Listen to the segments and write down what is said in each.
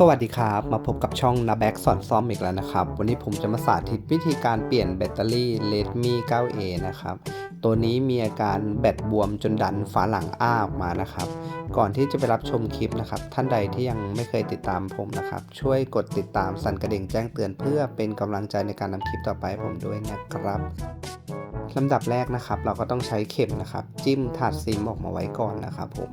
สวัสดีครับ มาพบกับช่องนาแบ็กสอนซ่อมอีกแล้วนะครับ วันนี้ผมจะมาสาธิตวิธีการเปลี่ยนแบตเตอรี่ Redmi 9A นะครับ ตัวนี้มีอาการแบตบวมจนดันฝาหลังอ้าออกมานะครับ ก่อนที่จะไปรับชมคลิปนะครับ ท่านใดที่ยังไม่เคยติดตามผมนะครับ ช่วยกดติดตามสั่นกระดิ่งแจ้งเตือนเพื่อเป็นกำลังใจในการนำคลิปต่อไปให้ผมด้วยนะครับลำดับแรกนะครับ เราก็ต้องใช้เข็มนะครับ จิ้มถาดซิมออกมาไว้ก่อนนะครับผม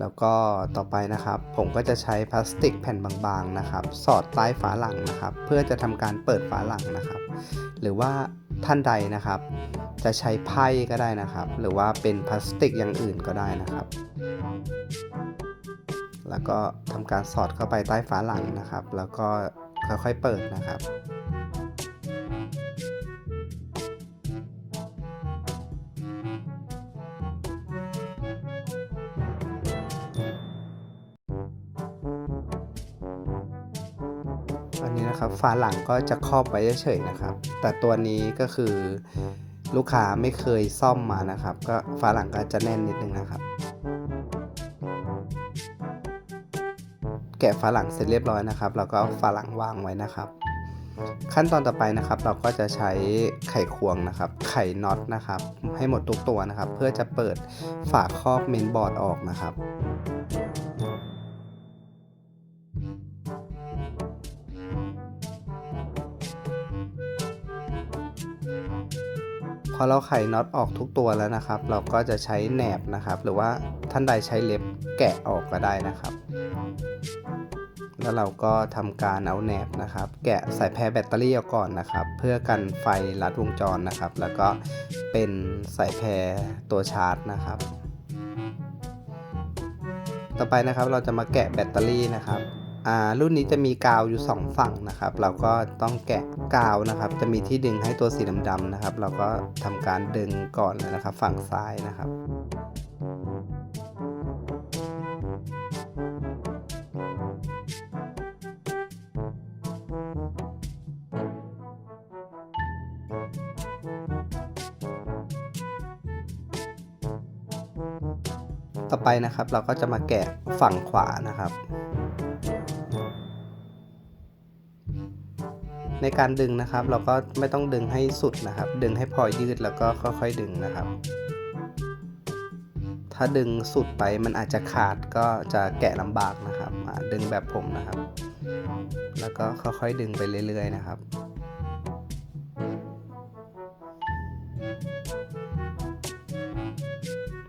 แล้วก็ต่อไปนะครับ ผมก็จะใช้พลาสติกแผ่นบางๆนะครับ สอดใต้ฝาหลังนะครับ เพื่อจะทำการเปิดฝาหลังนะครับ หรือว่าท่านใดนะครับ จะใช้ไพ่ก็ได้นะครับ หรือว่าเป็นพลาสติกอย่างอื่นก็ได้นะครับ แล้วก็ทำการสอดเข้าไปใต้ฝาหลังนะครับ แล้วก็ค่อยๆเปิดนะครับ อันนี้นะครับฝาหลังก็จะครอบไว้เฉยๆนะครับ แต่ตัวนี้ก็คือลูกค้าไม่เคยซ่อมมานะครับ ก็ฝาหลังก็จะแน่นนิดนึงนะครับ แกะฝาหลังเสร็จเรียบร้อยนะครับ เราก็ฝาหลังวางไว้นะครับ ขั้นตอนต่อไปนะครับ เราก็จะใช้ไขควงนะครับ ไขน็อตนะครับ ให้หมดทุกตัวนะครับ เพื่อจะเปิดฝาครอบเมนบอร์ดออกนะครับ พอเราไขน็อตออกทุกตัวแล้วนะครับ เราก็จะใช้แหนบนะครับ หรือว่าท่านใดใช้เล็บแกะออกก็ได้นะครับ แล้วเราก็ทำการเอาแหนบนะครับ แกะสายแพรแบตเตอรี่ออกก่อนนะครับ เพื่อกันไฟลัดวงจรนะครับ แล้วก็เป็นสายแพรตัวชาร์จนะครับ ต่อไปนะครับเราจะมาแกะแบตเตอรี่นะครับ รุ่นนี้จะมีกาวอยู่ 2 ฝั่งนะครับ เราก็ต้องแกะกาวนะครับ จะมีที่ดึงให้ตัวสีดำๆนะครับ เราก็ทำการดึงก่อนเลยนะครับ ฝั่งซ้ายนะครับต่อไปนะครับเราก็จะมาแกะฝั่งขวานะครับ ในการดึงนะครับ เราก็ไม่ต้องดึงให้สุดนะครับ ดึงให้พอยืดแล้วก็ค่อยๆดึงนะครับ ถ้าดึงสุดไปมันอาจจะขาดก็จะแกะลำบากนะครับดึงแบบผมนะครับ แล้วก็ค่อยๆดึงไปเรื่อยๆนะครับ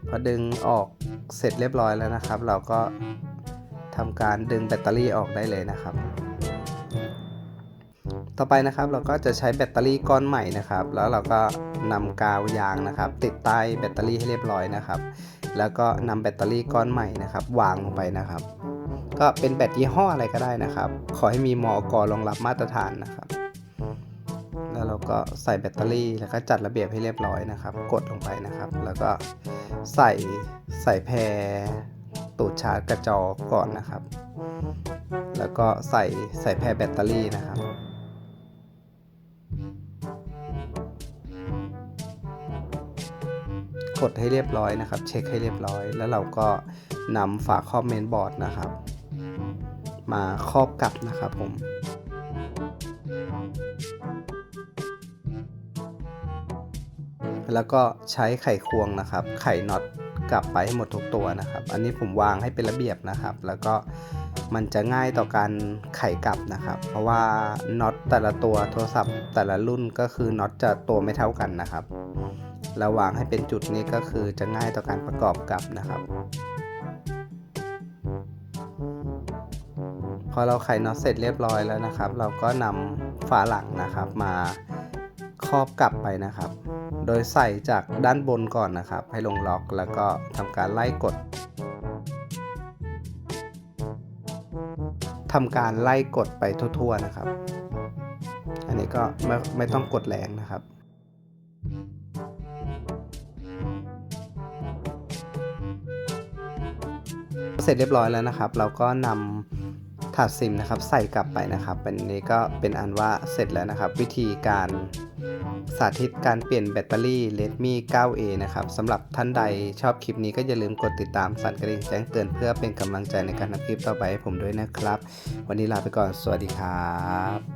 พอดึงออกเสร็จเรียบร้อยแล้วนะครับ เราก็ทำการดึงแบตเตอรี่ออกได้เลยนะครับ ต่อไปนะครับเราก็จะใช้แบตเตอรี่ก้อนใหม่นะครับ แล้วเราก็นำกาวยางนะครับ ติดใต้แบตเตอรี่ให้เรียบร้อยนะครับ แล้วก็นำแบตเตอรี่ก้อนใหม่นะครับ วางลงไปนะครับ ก็เป็นแบตยี่ห้ออะไรก็ได้นะครับ ขอให้มีมอกรองรับมาตรฐานนะครับ แล้วเราก็ใส่แบตเตอรี่แล้วก็จัดระเบียบให้เรียบร้อยนะครับ กดลงไปนะครับ แล้วก็ใส่ใส่แพรตูดชาร์จกระจอก่อนนะครับ แล้วก็ใส่ใส่แพรแบตเตอรี่นะครับ กดให้เรียบร้อยนะครับ เช็คให้เรียบร้อย แล้วเราก็นำฝาครอบเมนบอร์ดนะครับ มาครอบกลับนะครับผมแล้วก็ใช้ไขควงนะครับ ไขน็อตกลับไปให้หมดทุกตัวนะครับ อันนี้ผมวางให้เป็นระเบียบนะครับ แล้วก็มันจะง่ายต่อการไขกลับนะครับ เพราะว่าน็อตแต่ละตัวโทรศัพท์แต่ละรุ่นก็คือน็อตจะตัวไม่เท่ากันนะครับ เราวางให้เป็นจุดนี้ก็คือจะง่ายต่อการประกอบกลับนะครับ พอเราไขน็อตเสร็จเรียบร้อยแล้วนะครับ เราก็นำฝาหลังนะครับมาครอบกลับไปนะครับ โดยใส่จากด้านบนก่อนนะครับ ให้ลงล็อกแล้วก็ทำการไล่กดทำการไล่กดไปทั่วๆนะครับ อันนี้ก็ไม่ไม่ต้องกดแรงนะครับ เสร็จเรียบร้อยแล้วนะครับ เราก็นำถาดซิมนะครับใส่กลับไปนะครับเป็นนี้ก็เป็นอันว่าเสร็จแล้วนะครับ วิธีการสาธิตการเปลี่ยนแบตเตอรี่ Redmi 9A นะครับสำหรับท่านใดชอบคลิปนี้ก็อย่าลืมกดติดตามสั่นกระดิ่งแจ้งเตือนเพื่อเป็นกำลังใจในการทำคลิปต่อไปให้ผมด้วยนะครับ วันนี้ลาไปก่อนสวัสดีครับ